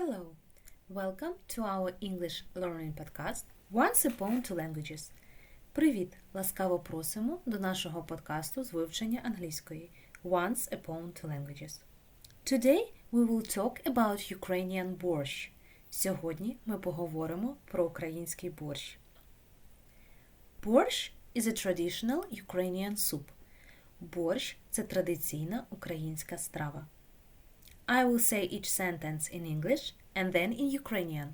Hello! Welcome to our English learning podcast Once Upon Two Languages. Привіт! Ласкаво просимо до нашого подкасту з вивчення англійської Once Upon Two Languages. Today we will talk about Ukrainian борщ. Сьогодні ми поговоримо про український борщ. Борщ is a traditional Ukrainian soup. Борщ це традиційна українська страва. I will say each sentence in English and then in Ukrainian.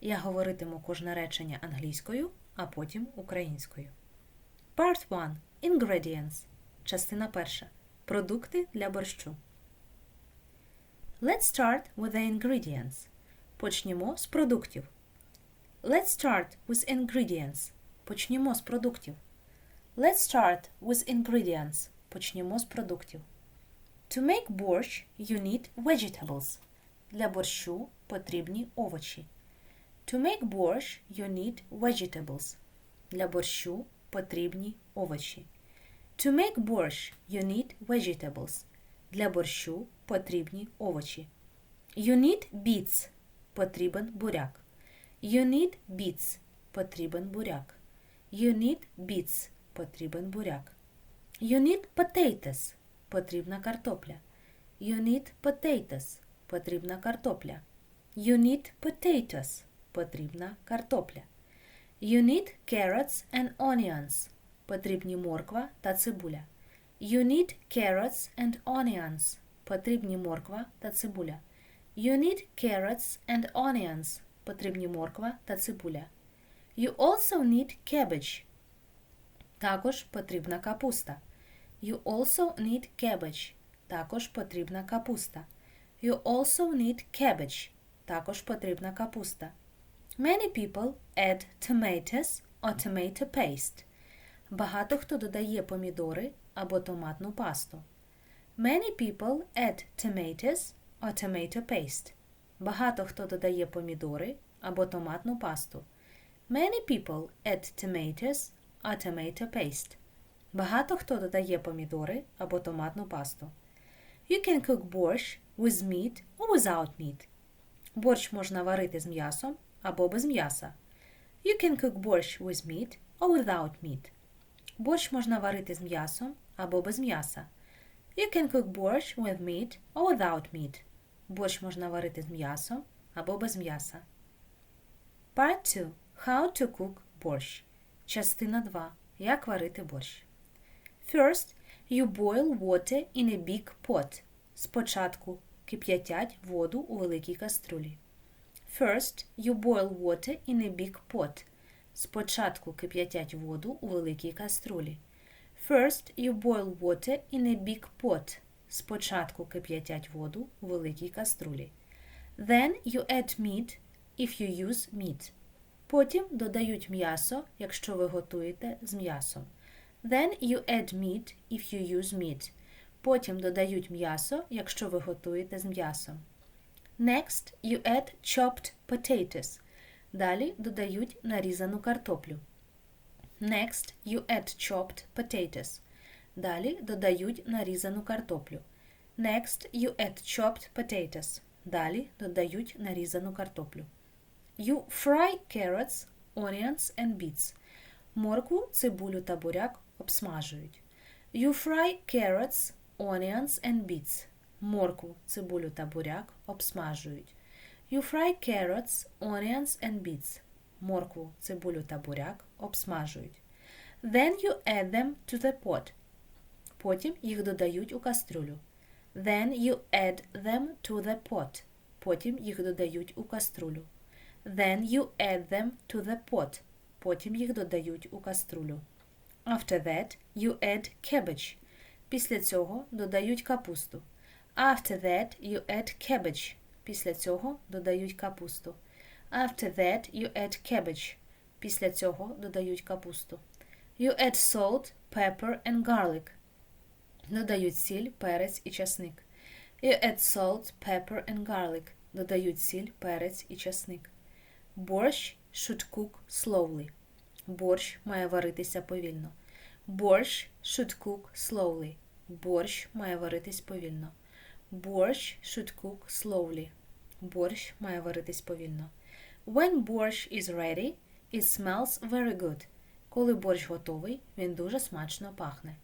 Я говоритиму кожне речення англійською, а потім українською. Part 1. Ingredients. Частина перша. Продукти для борщу. Let's start with the ingredients. Почнімо з продуктів. Let's start with ingredients. Почнімо з продуктів. Let's start with ingredients. Почнімо з продуктів. To make борщ, you need vegetables. Для борщу потрібні овочі. To make борщ, you need vegetables. Для борщу потрібні овочі. To make борщ, you need vegetables. Для борщу потрібні овочі. You need beets. Потрібен буряк. You need beets. Потрібен буряк. You need beets. Потрібен буряк. You need potatoes. Потрібна картопля. You need potatoes. Потрібна картопля. You need potatoes. Потрібна картопля. You need carrots and onions. Потрібні морква та цибуля. You need carrots and onions. Потрібні морква та цибуля. You need carrots and onions. Потрібні морква та цибуля. You also need cabbage. Також потрібна капуста. You also need cabbage. Також потрібна капуста. You also need cabbage. Також потрібна капуста. Many people add tomatoes or tomato paste. Багато хто додає помідори або томатну пасту. Many people add tomatoes or tomato paste. Багато хто додає помідори або томатну пасту. Many people add tomatoes or tomato paste. Багато хто додає помідори або томатну пасту. You can cook борщ with meat or without meat. Борщ можна варити з м'ясом або без м'яса. You can cook борщ with meat or without meat. Борщ можна варити з м'ясом або без м'яса. You can cook борщ with meat or without meat. Борщ можна варити з м'ясом або без м'яса. Part 2. How to cook борщ. Частина 2. Як варити борщ. First, you boil water in a big pot. Спочатку кип'ятять воду у великій каструлі. First, you boil water in a big pot. Спочатку кип'ятять воду у великій каструлі. First, you boil water in a big pot. Спочатку кип'ятять воду у великій каструлі. Then you add meat if you use meat. Потім додають м'ясо, якщо ви готуєте з м'ясом. Then you add meat if you use meat. Потім додають м'ясо, якщо ви готуєте з м'ясом. Next, you add chopped potatoes. Далі додають нарізану картоплю. Next, you add chopped potatoes. Далі додають нарізану картоплю. Next, you add chopped potatoes. Далі додають нарізану картоплю. You fry carrots, onions and beets. Моркву, цибулю та буряк обсмажують. You fry carrots, onions and beets. Моркву, цибулю та буряк обсмажують. You fry carrots, onions and beets. Моркву, цибулю та буряк обсмажують. Then you add them to the pot. Потім їх додають у кастрюлю. Then you add them to the pot. Потім їх додають у каструлю. Then you add them to the pot. Потім їх додають у каструлю. After that, you add cabbage. Після цього додають капусту. After that, you add cabbage. Після цього додають капусту. After that, you add cabbage. Після цього додають капусту. You add salt, pepper and garlic. Додають сіль, перець і часник. You add salt, pepper and garlic. Додають сіль, перець і часник. Борщ should cook slowly. Борщ має варитися повільно. Борщ should cook slowly. Борщ має варитись повільно. Борщ should cook slowly. Борщ має варитись повільно. When borscht is ready, it smells very good. Коли борщ готовий, він дуже смачно пахне.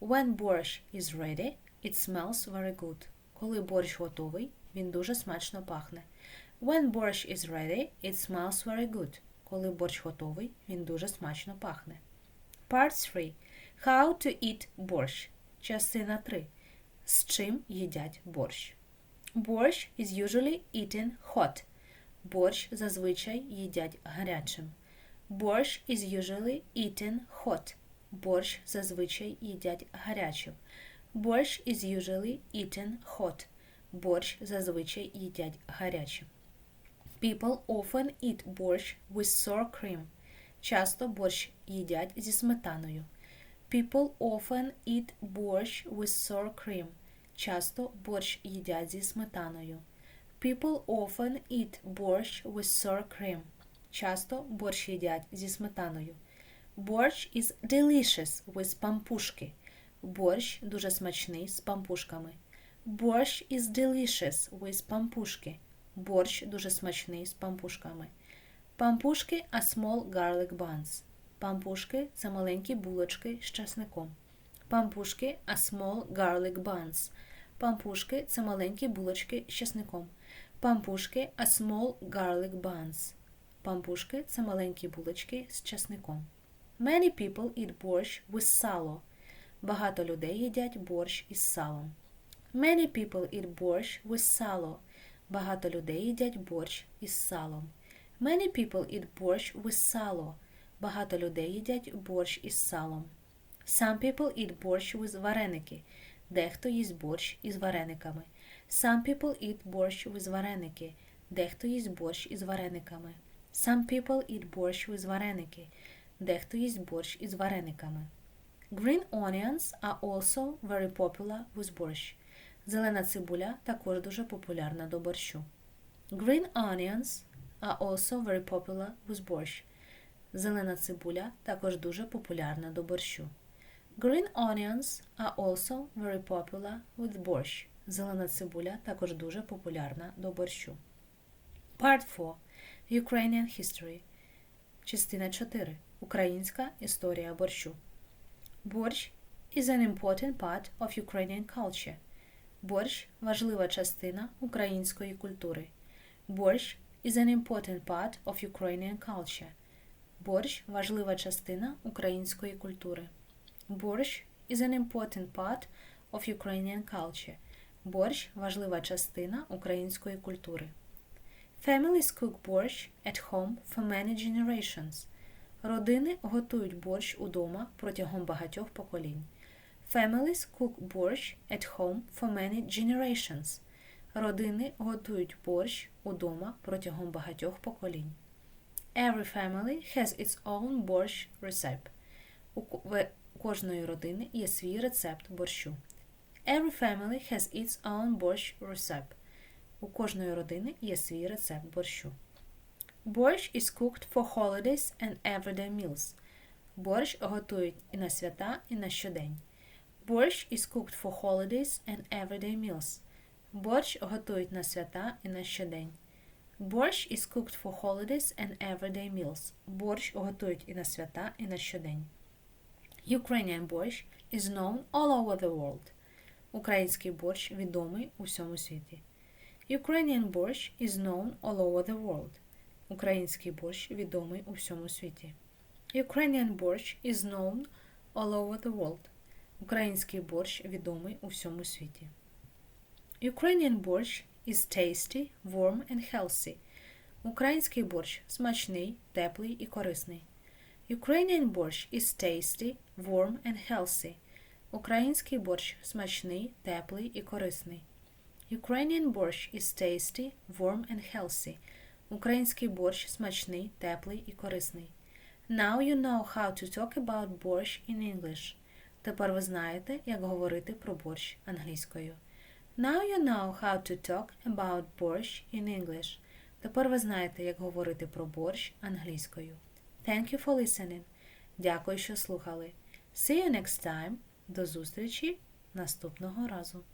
When borscht is ready, it smells very good. Коли борщ готовий, він дуже смачно пахне. When borscht is ready, it smells very good. Коли борщ готовий, він дуже смачно пахне. Part 3. How to eat борщ. Частина 3. З чим їдять борщ. Борщ is usually eaten hot. Борщ зазвичай їдять гарячим. Борщ is usually eaten hot. Борщ зазвичай їдять гарячим. Борщ is usually eaten hot. Борщ зазвичай їдять гарячим. People often eat борщ with sour cream. Часто борщ їдять зі сметаною. People often eat борщ with sour cream. Часто борщ їдять зі сметаною. People often eat борщ with sour cream. Часто борщ їдять зі сметаною. Борщ is delicious with пампушки. Борщ дуже смачний з пампушками. Борщ is delicious with пампушки. Борщ дуже смачний з пампушками. Пампушки are small garlic buns. Пампушки це маленькі булочки з часником. Пампушки are small garlic buns. Пампушки це маленькі булочки з часником. Пампушки are small garlic buns. Пампушки це маленькі булочки з часником. Many people eat борщ with salo. Багато людей їдять борщ із салом. Many people eat борщ with salo. Багато людей їдять борщ із салом. Many people eat борщ with salo. Багато людей їдять борщ із салом. Some people eat борщ with вареники. Дехто їсть борщ із варениками. Some people eat борщ with вареники. Дехто їсть борщ із варениками. Some people eat борщ with вареники. Дехто їсть борщ із варениками. Green onions are also very popular with борщ. Зелена цибуля також дуже популярна до борщу. Green onions are also very popular with борщ. Зелена цибуля також дуже популярна до борщу. Green onions are also very popular with борщ. Зелена цибуля також дуже популярна до борщу. Part 4. Ukrainian History. Частина 4. Українська історія борщу. Борщ is an important part of Ukrainian culture. Борщ важлива частина української культури. Борщ is an important part of Ukrainian culture. Борщ важлива частина української культури. Борщ is an important part of Ukrainian culture. Борщ важлива частина української культури. Families cook борщ at home for many generations. Родини готують борщ удома протягом багатьох поколінь. Families cook борщ at home for many generations. Родини готують борщ удома протягом багатьох поколінь. Every family has its own борщ recipe. У кожної родини є свій рецепт борщу. Every family has its own борщ recipe. У кожної родини є свій рецепт борщу. Борщ is cooked for holidays and everyday meals. Борщ готують і на свята, і на щодень. Борщ is cooked for holidays and everyday meals. Борщ готують на свята і на щодень. Борщ is cooked for holidays and everyday meals. Борщ готують і на свята, і на щодень. Ukrainian борщ is known all over the world. Український борщ відомий у всьому світі. Ukrainian борщ is known all over the world. Український борщ відомий у всьому світі. Ukrainian борщ is known all over the world. Український борщ відомий у всьому світі. Ukrainian борщ is tasty, warm and healthy. Український борщ смачний, теплий і корисний. Ukrainian борщ is tasty, warm and healthy. Український борщ смачний, теплий і корисний. Ukrainian борщ is tasty, warm and healthy. Український борщ смачний, теплий і корисний. Now you know how to talk about борщ in English. Тепер ви знаєте, як говорити про борщ англійською. Now you know how to talk about борщ in English. Тепер ви знаєте, як говорити про борщ англійською. Thank you for listening. Дякую, що слухали. See you next time. До зустрічі наступного разу.